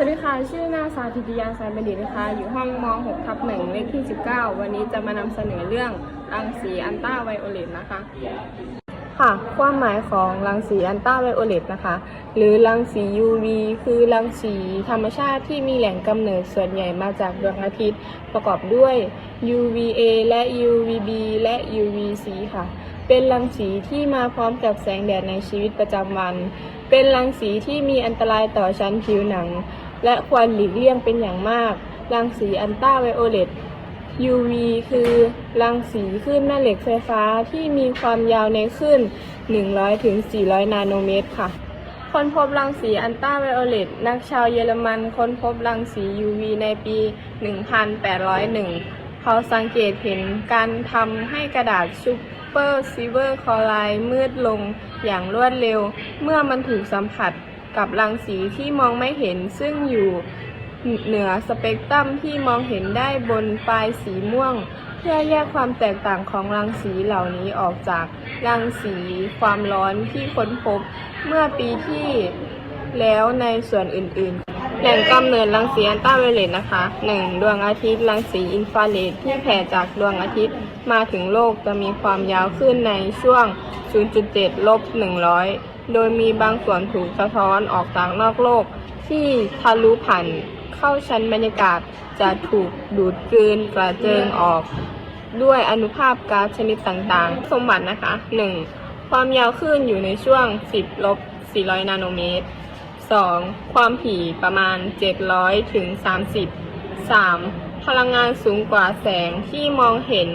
สวัสดีค่ะ ชื่อนางสาธิติยาสายบัณฑิตนะคะ อยู่ห้องม .6 ทับหนึ่งเลขที่ 19 วันนี้จะมานำเสนอเรื่องรังสีอันต้าไวโอเลตนะคะ ค่ะ ความหมายของรังสีอันต้าไวโอเลตนะคะ หรือรังสี UV คือรังสีธรรมชาติที่มีแหล่งกำเนิดส่วนใหญ่มาจากดวงอาทิตย์ ประกอบด้วย UVA และ UVB และ UVC ค่ะ เป็นรังสีที่มาพร้อมกับแสงแดดในชีวิตประจำวัน เป็นรังสีที่มีอันตรายต่อชั้นผิวหนัง และควรหลีกเลี่ยงเป็นอย่างมาก รังสีอันต้าไวโอเลต UV คือรังสีคลื่นแม่เหล็กไฟฟ้าที่มีความยาวในคลื่น 100 ถึง 400 นาโนเมตรค่ะ ค้นพบรังสีอันต้าไวโอเลต นักชาวเยอรมันค้นพบรังสี UV ในปี 1801 เขาสังเกตเห็นการทำให้กระดาษซูเปอร์ซิเวอร์คอไรด์มืดลงอย่างรวดเร็ว เมื่อมันถูกสัมผัส กับรังสีที่มองไม่เห็นซึ่งอยู่เหนือสเปกตรัมที่มองเห็นได้บนปลายสีม่วง เพื่อแยกความแตกต่างของรังสีเหล่านี้ออกจากรังสีความร้อนที่ค้นพบเมื่อปีที่แล้วในส่วนอื่นๆ แหล่งกำเนิดรังสีอันต้าไวโอเลตนะคะ 1. ดวงอาทิตย์รังสีอินฟราเรดที่แผ่จากดวงอาทิตย์มาถึงโลกจะมีความยาวขึ้นในช่วง 0.7ลบ100 โดยมีบางส่วนถูกสะท้อนออกจากนอกโลก ที่ทะลุผ่านเข้าชั้นบรรยากาศจะถูกดูดกลืนกระเจิงออก ด้วยอนุภาคก๊าซชนิดต่างๆ สมบัตินะคะ 1. ความยาวคลื่นอยู่ในช่วง 10 ลบ 400 นาโนเมตร 2. ความถี่ประมาณ 700 ถึง 30 3. พลังงานสูงกว่าแสงที่มองเห็น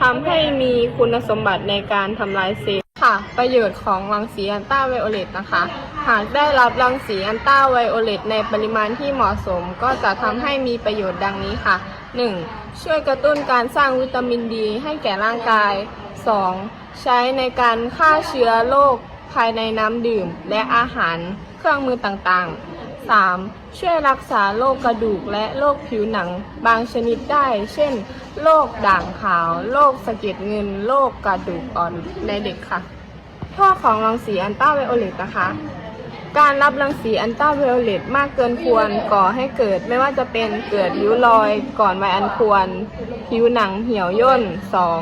ทำให้มีคุณสมบัติในการทำลายเซลล์ ค่ะ ประโยชน์ของรังสีอันต้าไวโอเลตนะคะ หากได้รับรังสีอันต้าไวโอเลตในปริมาณที่เหมาะสม ก็จะทำให้มีประโยชน์ดังนี้ค่ะ 1. ช่วยกระตุ้นการสร้างวิตามินดีให้แก่ร่างกาย 2. ใช้ในการฆ่าเชื้อโรคภายในน้ำดื่ม และอาหารเครื่องมือต่างๆ 3. ช่วยรักษาโรคกระดูกและโรคผิวหนังบางชนิดได้ เช่น โรคด่างขาว โรคสะเก็ดเงิน โรคกระดูกอ่อนในเด็กค่ะ ข้อของรังสีอันต้าไวโอเลตนะคะ การรับรังสีอันต้าไวโอเลตมากเกินควรก่อให้เกิดไม่ว่าจะเป็นเกิดริ้วรอยก่อนวัยอันควร ผิวหนังเหี่ยวย่น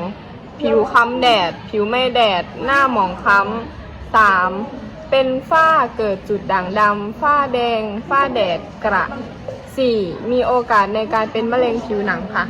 2. ผิวค้ำแดด ผิวไม่แดด หน้าหมองคล้ำ 3. เป็นฝ้าเกิดจุดด่างดำฝ้าแดง ฝ้าแดดกระ 4. มีโอกาสในการเป็นมะเร็งผิวหนังค่ะ